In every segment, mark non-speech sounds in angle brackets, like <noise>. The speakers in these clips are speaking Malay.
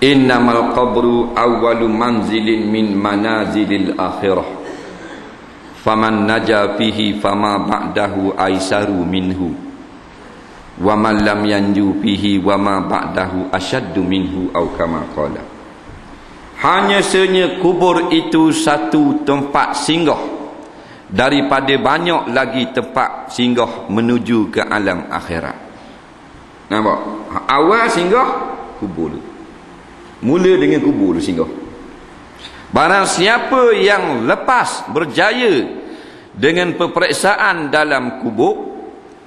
innamal qabru awwalu manzilin min manazilil akhirah. Faman naja fihi fama ba'dahu aisaru minhu. Wa man lam yanju fihi wa ma ba'dahu ashaddu minhu aw kama qala. Hanya senya kubur itu satu tempat singgah daripada banyak lagi tempat singgah menuju ke alam akhirat. Nampak? Awal singgah kubur mula dengan kubur singgah. Barang siapa yang lepas berjaya dengan peperiksaan dalam kubur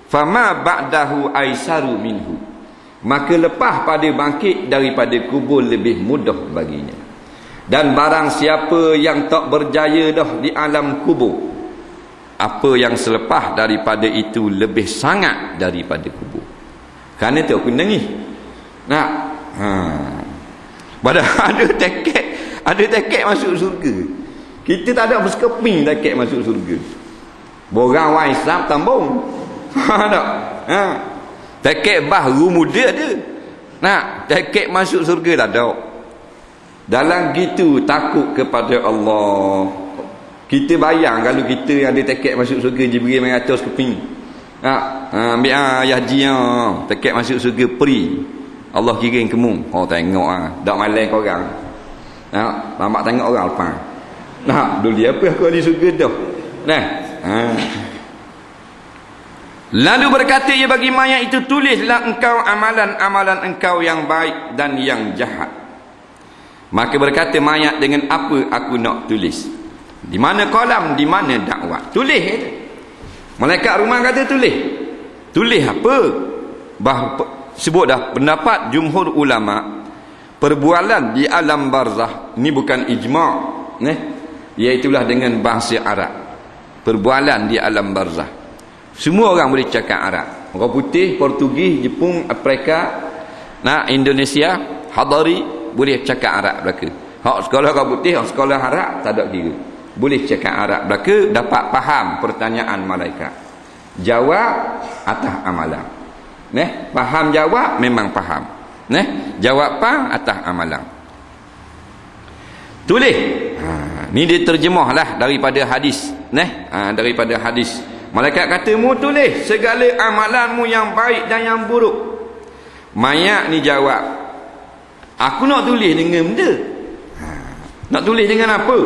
fama ba'dahu aisaru minhu. Maka lepas pada bangkit daripada kubur lebih mudah baginya. Dan barang siapa yang tak berjaya dah di alam kubur apa yang selepas daripada itu lebih sangat daripada kubur. Kerana tu aku nangis. Nak ha pada <laughs> ada tiket ada tiket masuk surga kita tak ada bersekeping tiket masuk surga borang orang Islam tambung <laughs> Ha tak? Ha. Tiket baru muda ada. Nak, tiket masuk surga tak ada. Dalam gitu takut kepada Allah. Kita bayang kalau kita yang ada tiket masuk surga Jibril main atas keping. Ha, ha ambil ah ya haji ah. Tiket masuk surga free. Allah kirim kemu. Oh tengok ah. Dak malam kau orang. Ha, lambat tengok orang lepas. Nah, dulu apa aku di surga dah. Nah. Ha. Lalu berkata ia bagi mayat itu tulislah engkau amalan-amalan engkau yang baik dan yang jahat. Maka berkata mayat dengan apa aku nak tulis? Di mana kolam, di mana dakwah? Tulis itu. Malaikat rumah kata tulis. Tulis apa? Bah, sebut dah pendapat jumhur ulama perbualan di alam barzah ni bukan ijma' ne? Iaitulah dengan bahasa Arab. Perbualan di alam barzah semua orang boleh cakap Arab. Orang putih, Portugis, Jepun, Afrika, nah Indonesia, Hadari boleh cakap Arab belaka. Hak sekolah orang putih, hak sekolah Arab tak ada kira. Boleh cakap Arab belaka dapat faham pertanyaan malaikat. Jawab atas amalan. Neh, faham jawab memang faham. Neh, jawab apa atas amalan. Tulis. Ha, ni diterjemahlah daripada hadis. Neh, ha, daripada hadis. Malaikat kata mu tulis segala amalanmu yang baik dan yang buruk. Mayat ni jawab. Aku nak tulis dengan benda. Ha. Nak tulis dengan apa?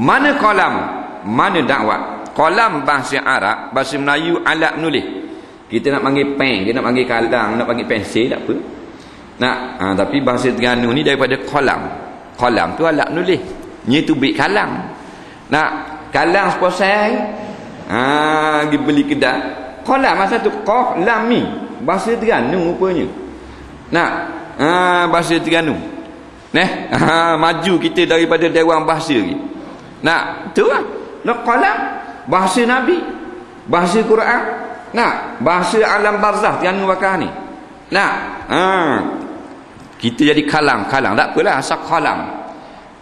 Mana kolam? Mana dakwah? Kolam bahasa Arab, bahasa Melayu alat menulis. Kita nak panggil pen, kita nak panggil kalang, nak panggil pensel tak apa. Nak, ha, tapi bahasa Terengganu ni daripada kolam. Kolam tu alat menulis. Ni tu bit kalang. Nak kalang sepasang Ha, pergi beli kedai. Qala masa tu qaf lam mi. Bahasa Terengganu rupanya. Nak ha, bahasa Terengganu. Neh, <laughs> ha, maju kita daripada dewan bahasa lagi. Nak, tu lah. Nak qala bahasa Nabi. Bahasa Quran. Nak, bahasa alam barzah Terengganu bakar ni. Nak, ha, kita jadi kalang, kalang. Tak apalah, asal kalang.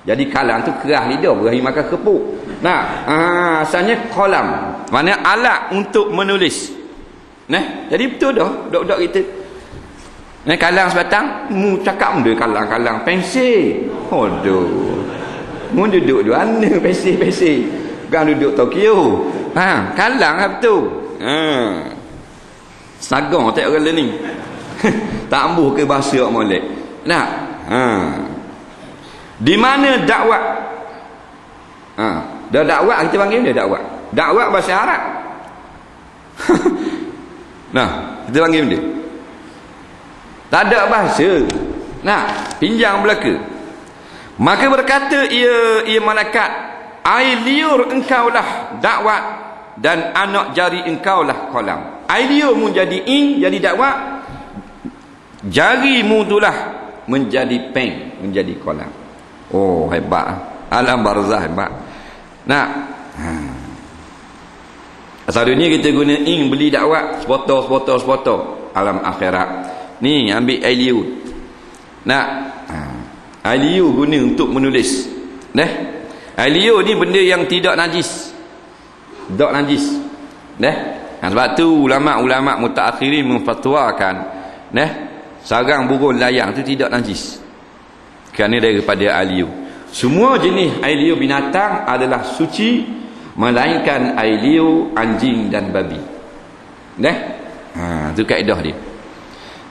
Jadi kalang tu kerah lidah, berakhir makan kepuk. Nah, ah, asalnya kolam. Mana alat untuk menulis. Nah, jadi betul dah dok-dok kita. Nah, kalang sebatang, mu cakap mu kalang-kalang pensel. Aduh. Mu duduk di mana pensel-pensel? Bukan duduk Tokyo. Ha, kalang lah betul. Ha. Sagong tak orang ni. <laughs> tak ambuh ke bahasa orang molek. Nah, ha. Di mana dakwah? Ha, Dah dakwah kita panggil dia dakwah. Dakwah bahasa Arab. <laughs> nah, kita panggil dia. Tak ada bahasa. Nah, pinjang belaka. Maka berkata ia ia malaikat, "Ai liur engkaulah dakwah dan anak jari engkaulah kolam." Ai liur mu jadi in jadi dakwah. Jarimu itulah menjadi peng, menjadi kolam. Oh, hebat. Alam barzah hebat. Nak. Ha. Asal dunia kita guna ing beli dakwah sepotong sepotong sepotong alam akhirat. Ni ambil ILU. Nak. Ha. ILU guna untuk menulis. Neh. ILU ni benda yang tidak najis. Tak najis. Neh. Ha, sebab tu ulama-ulama mutaakhirin memfatwakan neh? Sarang burung layang tu tidak najis. kerana daripada liur. Semua jenis liur binatang adalah suci melainkan liur anjing dan babi. Dah ha tu kaedah dia.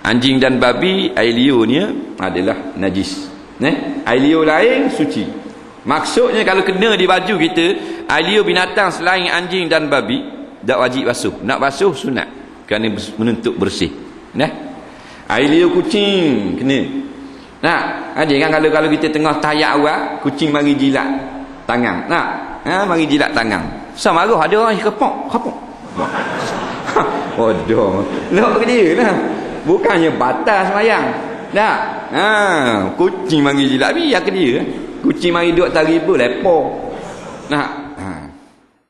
Anjing dan babi air liurnya adalah najis. Nah, air liur lain suci maksudnya kalau kena di baju kita liur binatang selain anjing dan babi tak wajib basuh nak basuh sunat kerana menuntut bersih nah liur kucing kena Nak, ada kan kalau kalau kita tengah tayak awal, kucing mari jilat tangan. Nak, ha, mari jilat tangan. Sama marah ada orang kepok, kepok. Bodoh. Lok ke dia lah. Bukannya batas semayang. Nak, ha, kucing mari jilat, biar ke dia. Kucing mari duduk taribu, lepo. Nak,